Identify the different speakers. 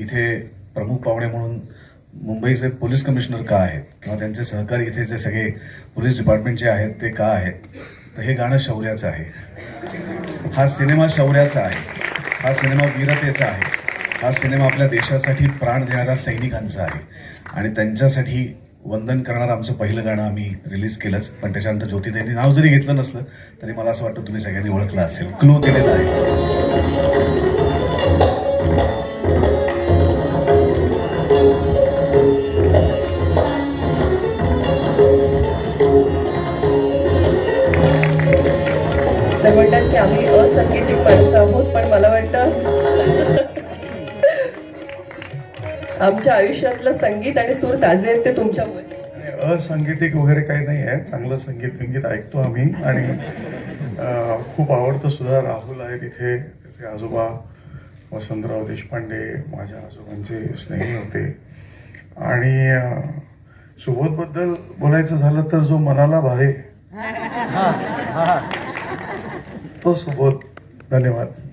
Speaker 1: इथे प्रमुख पाहुणे म्हणून मुंबईचे पोलीस कमिशनर का आहेत? किंवा त्यांचे सहकारी इथे जे सगळे पोलीस डिपार्टमेंटचे आहेत ते का आहेत? तर हे गाणं शौर्याचं आहे. हा सिनेमा शौर्याचा आहे. हा सिनेमा वीरतेचा आहे. हा सिनेमा आपल्या देशासाठी प्राण देणाऱ्या सैनिकांचा आहे. आणि त्यांच्यासाठी वंदन करणारं आमचं पहिलं गाणं आम्ही रिलीज केलंच. पण त्याच्यानंतर ज्योतिताईंनी नाव जरी घेतलं नसलं तरी मला असं वाटतं तुम्ही सगळ्यांनी ओळखलं असेल. क्लो दिलेला आहे.
Speaker 2: असं म्हणतात की आम्ही असंगीतिक माणसं आहोत पण मला वाटतं आमच्या आयुष्यातलं संगीत आणि सूर ताजे आहेत ते तुमच्यामुळे.
Speaker 3: आणि असंगीतिक वगैरे काही नाही आहे. चांगलं संगीत बिंगीत ऐकतो आम्ही. आणि खूप आवडतं सुद्धा राहुल आहे तिथे त्याचे आजोबा वसंतराव देशपांडे माझ्या आजोबांचे स्नेही होते. आणि सुबोधबद्दल बोलायचं झालं तर जो मनाला भावे तो सुबोध धन्यवाद.